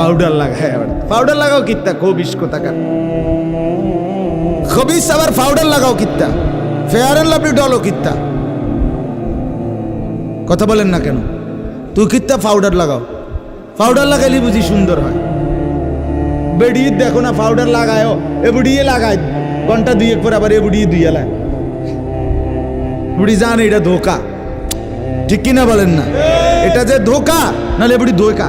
Powder লাগায় আবার powder লাগাও কিত্তা খবিস কোথাকার খবিস আবার পাউডার লাগাও কিত্তা ফেয়ার অ্যান্ড লাভলি ডলও কিত্তা। কথা বলেন না কেন? তুই কিত্তা পাউডার লাগাও। পাউডার লাগাইলে বুঝি সুন্দর হয়। বেড়িয়ে দেখো না পাউডার লাগায়ও এ বুড়িয়ে লাগায়। ঘণ্টা দুই পর আবার এ বুড়িয়ে দুই এলায় বুড়ি জান এটা ধোকা। ঠিক কিনা বলেন না? এটা যে ধোকা নাহলে বুড়ি ধোকা।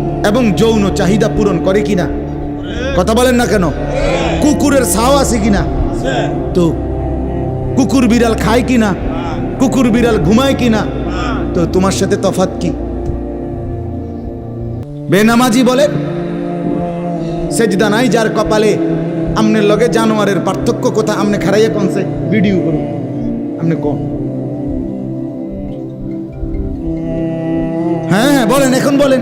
এবং যৌন চাহিদা পূরণ করে কিনা? কথা বলেন না কেন? কুকুরের ছাও আছে কিনা? তো কুকুর বিড়াল খায় কিনা? কুকুর বিড়াল ঘুমায় কিনা? তো তোমার সাথে তফাৎ কি? বেনামাজি বলে, সেজদা নাই যার কপালে আমনের লগে জানোয়ারের পার্থক্য কোথা? আমনে খারাইয়া কনসে ভিডিও করুন আমনে কোন? হ্যাঁ হ্যাঁ বলেন, এখন বলেন।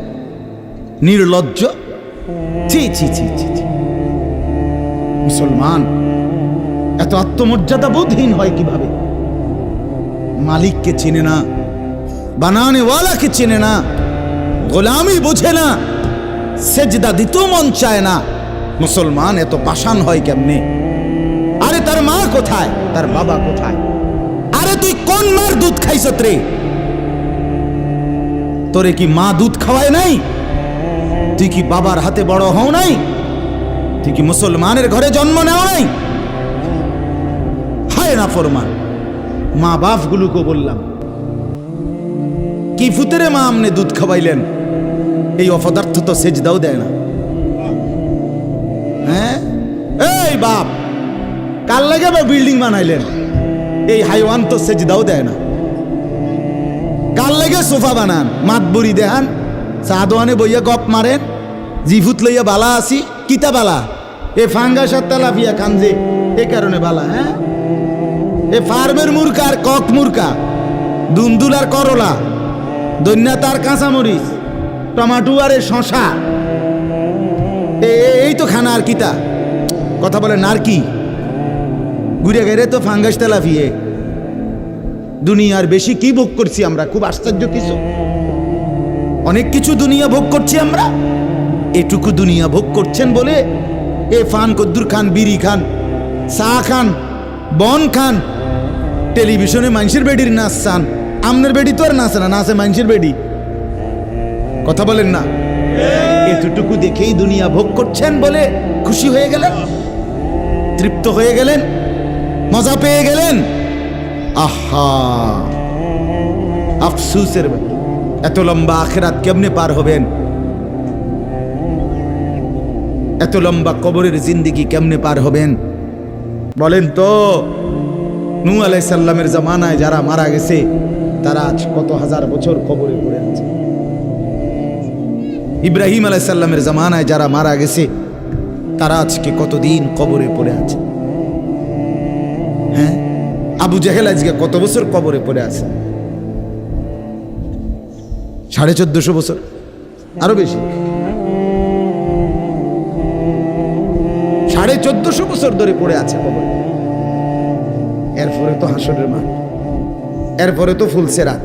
নির্লজ্জ। ছি মুসলমান, এত আত্মমর্যাদা বোধহীন হয় কীভাবে? মালিককে চেনে না, বানানেওয়ালাকে চেনে না, গোলামি বোঝে না, সেজদা দিতেও মন চায় না। মুসলমান, এত পাষাণ হয় কেমনে? আরে তার মা কোথায়? তার বাবা কোথায়? আরে তুই কোন মার দুধ খাইছত রে তোরে কি মা দুধ খাওয়ায় নাই? তুই কি বাবার হাতে বড় হও নাই তুই কি মুসলমানের ঘরে জন্ম নেওয়া নাই। হায় না ফরমান, মা বাপ বাপগুলোকে বললাম, কি ফুতেরে মা আমনে দুধ খাওয়াইলেন? এই অপদার্থ তো সেজদাও দেয় না। হ্যাঁ? এই বাপ কাল লাগে বিল্ডিং বানাইলেন? এই হাইওয়ান তো সেজদাও দেয় না। কাল লেগে সোফা বানান? মাত বুড়ি দেহান? সাদোয়ানে বইয়া গপ মারেন? জিফুত লইয়া বালা আসি কিতা বালা? এ ফাঙ্গাস আর তেলাপিয়া কানজে এ কারণে বালা হ্যাঁ? এ ফার্মের মুরকা আর কক মুরকা দুন্দুল আর করলা দৈন্যা তার কাঁচামরিচ, টমাটো আর এ শশা। এই তো খানা আর কিতা। কথা বলে আর কি? ঘুরে গেলে তো ফাঙ্গাস তেলাফিয়ে দুনিয়ার বেশি কি ভোগ করছি আমরা? খুব আশ্চর্য কিছু। অনেক কিছু দুনিয়া ভোগ করছি আমরা? এটুকু দুনিয়া ভোগ করছেন বলে এ ফান কদ্দুর খান, বিড়ি খান, চা খান, বন খান। টেলিভিশনে মানুষের বেডির নাচ চান। আমনের বেডি তো আর নাচে না, নাচে মানুষের বেডি। কথা বলেন না। এতটুকু দেখেই দুনিয়া ভোগ করছেন বলে খুশি হয়ে গেলেন? তৃপ্ত হয়ে গেলেন? মজা পেয়ে গেলেন? আহা! আফসুসের এত লম্বা আখেরাত কেমনে পার হবেন? এত লম্বা কবরের জিন্দিগি কেমনে পার হবেন? বলেন তো নু আলাই সাল্লামের জামানায় যারা মারা গেছে, তারা আজ কত হাজার বছর কবরে পড়ে আছে? ইব্রাহিম আলাই সাল্লামের জামানায় যারা মারা গেছে, তারা আজকে কতদিন কবরে পড়ে আছে? হ্যাঁ? আবু জাহেল আজকে কত বছর কবরে পড়ে আছে? সাড়ে চোদ্দশো বছর? আরও বেশি। সাড়ে চোদ্দশো বছর ধরে পড়ে আছে কবরে এরপরে তো হাসরের মা এরপরে তো ফুলসেরা,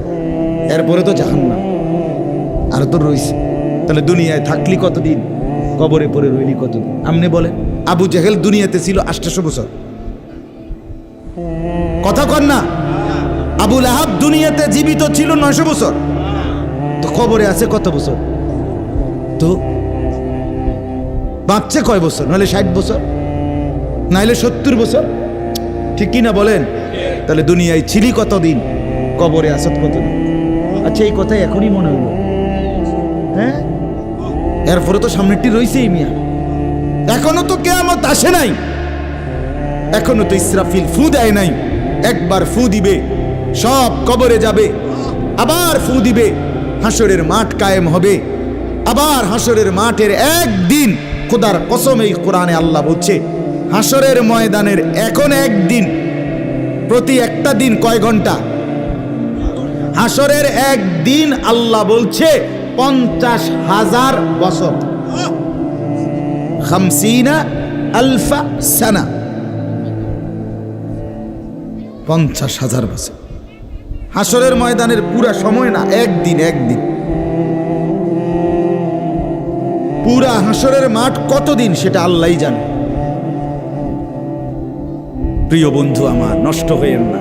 এরপরে তো জাহান্নাম। আর তো রইছে। তাহলে দুনিয়ায় থাকলি কতদিন? কবরে পড়ে রইলি কতদিন? আপনি বলে, আবু জেহেল দুনিয়াতে ছিল আষ্টাশো বছর। কথা কর না আবুল আহাব দুনিয়াতে জীবিত ছিল নয়শো বছর। তো কবরে আছে কত বছর? তো বাঁচছে কয় বছর? নাহলে ষাট বছর? নাহলে সত্তর বছর? ঠিক কি না বলেন? তাহলে দুনিয়ায় ছিলি কতদিন? কবরে আসত কতদিন? আচ্ছা এই কথাই এখনই মনে হলো। হ্যাঁ? এরপরে তো সামনেরটি রয়েছেই মিয়া। এখনও তো কেয়ামত আসে নাই। এখনও তো ইসরাফিল ফু দেয় নাই। একবার ফু দিবে, সব কবরে যাবে। আবার ফু দিবে, হাসরের মাঠ কায়েম হবে। আবার হাসরের মাঠের একদিন খোদার কসম এই কোরআনে আল্লাহ বলছে হাসরের ময়দানের এখন একদিন, প্রতি একটা দিন কয় ঘণ্টা? হাসরের একদিন আল্লাহ বলছে, পঞ্চাশ হাজার বছর। খামসিনা আলফা সানা। পঞ্চাশ হাজার বছর। হাসরের ময়দানের পুরা সময় না, একদিন একদিন। পুরা হাসরের মাঠ কতদিন সেটা আল্লাহই জানে। প্রিয় বন্ধু আমার, নষ্ট হইয়েন না।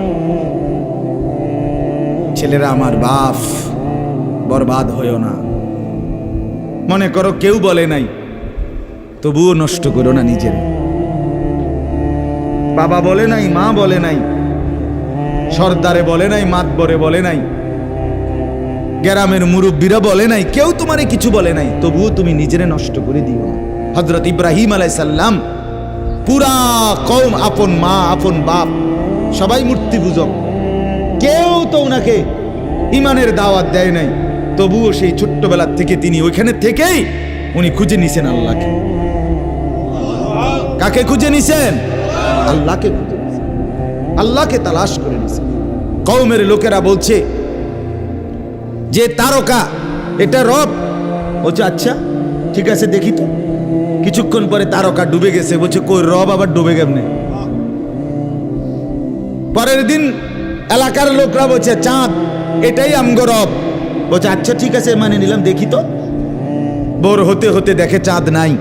ছেলেরা আমার বাপ, বরবাদ হইও না। মনে করো কেউ বলে নাই, তবুও নষ্ট করো না নিজের। বাবা বলে নাই, মা বলে নাই, সর্দারে বলে নাই, মাতবরে বলে নাই। গ্রামের মুরব্বীরা বলে নাই, কেউ তোমারে কিছু বলে নাই, তবুও তুমি নিজেরে নষ্ট করে দিও হজরত ইব্রাহিম আলাইসাল্লাম পুরা কৌম আপন মা, আপন বাপ, সবাই মূর্তি পূজক। কেউ তো ওনাকে ইমানের দাওয়াত দেয় নাই, তবুও সেই ছোট্টবেলার থেকে তিনি ওইখানে থেকেই উনি খুঁজে নিছেন আল্লাহকে। কাকে খুঁজে নিছেন? আল্লাহকে খুঁজে নিছেন। আল্লাহকে তালাশ করে নিছেন। কৌমের লোকেরা বলছে যে তারকা, এটা রব। বলছে আচ্ছা ঠিক আছে, দেখি তো। কিছুক্ষণ পরে তারকা ডুবে গেছে। বলছে, কই, রব আবার ডুবে কেমনে? পরের দিন এলাকার লোকরা বলছে, চাঁদ, এটাই আমগো রব। বলছে আচ্ছা ঠিক আছে মানে নিলাম, দেখি তো। বোর হতে হতে দেখে চাঁদ নাই।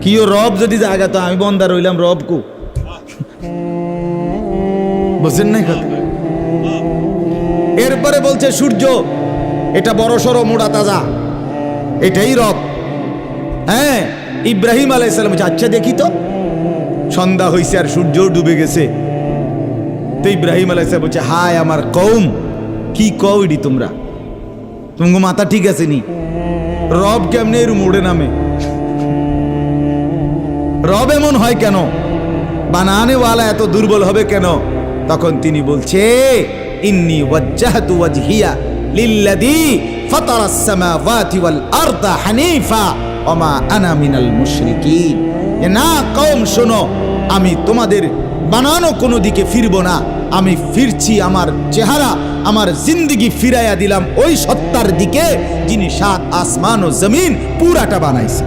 কিও রব যদি জায়গা তো আমি বন্দা রইলাম রব কু। বুঝছেন নাই কথা? এরপরে বলছে, সূর্য এটা বড় সড়ো মোড়া তাজা। এটাই রব। হ্যাঁ ইব্রাহিম আলাইসালাম আচ্ছা দেখি তো। সন্ধ্যা হয়েছে আর সূর্য ডুবে গেছে। তো ইব্রাহিম আলাইসালাম বলছে, হায় আমার কৌম কি কৌডি তোমরা? তোমার মাথা ঠিক আছে নি? রব কেমনে এর মোড়ে নামে? রব এমন হয় কেন? বানানেওয়ালা এত দুর্বল হবে কেন? তখন তিনি বলছে, ইন্নি ওয়াজ্জাহতু ওয়াজহিয়া। লিল্লাযী ফাতারাস সামাওয়াতি ওয়াল আরদা হানিফা, ওমা আনা মিনাল মুশরিকিন। না কওম, শোনো, আমি তোমাদের বানানো কোনো দিকে ফিরবো না। আমি ফিরছি আমার চেহারা, আমার জিন্দিগি ফিরাইয়া দিলাম ওই সত্তার দিকে যিনি সাত আসমান ও জমিন পুরাটা বানাইছে।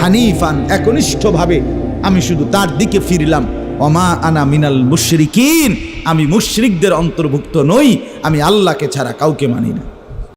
হানিফান একনিষ্ঠভাবে আমি শুধু তার দিকে ফিরলাম। অমা আনা মিনাল মুশরিকিন আমি মুশরিকদের অন্তর্ভুক্ত নই আমি আল্লাহকে ছাড়া কাউকে মানি না।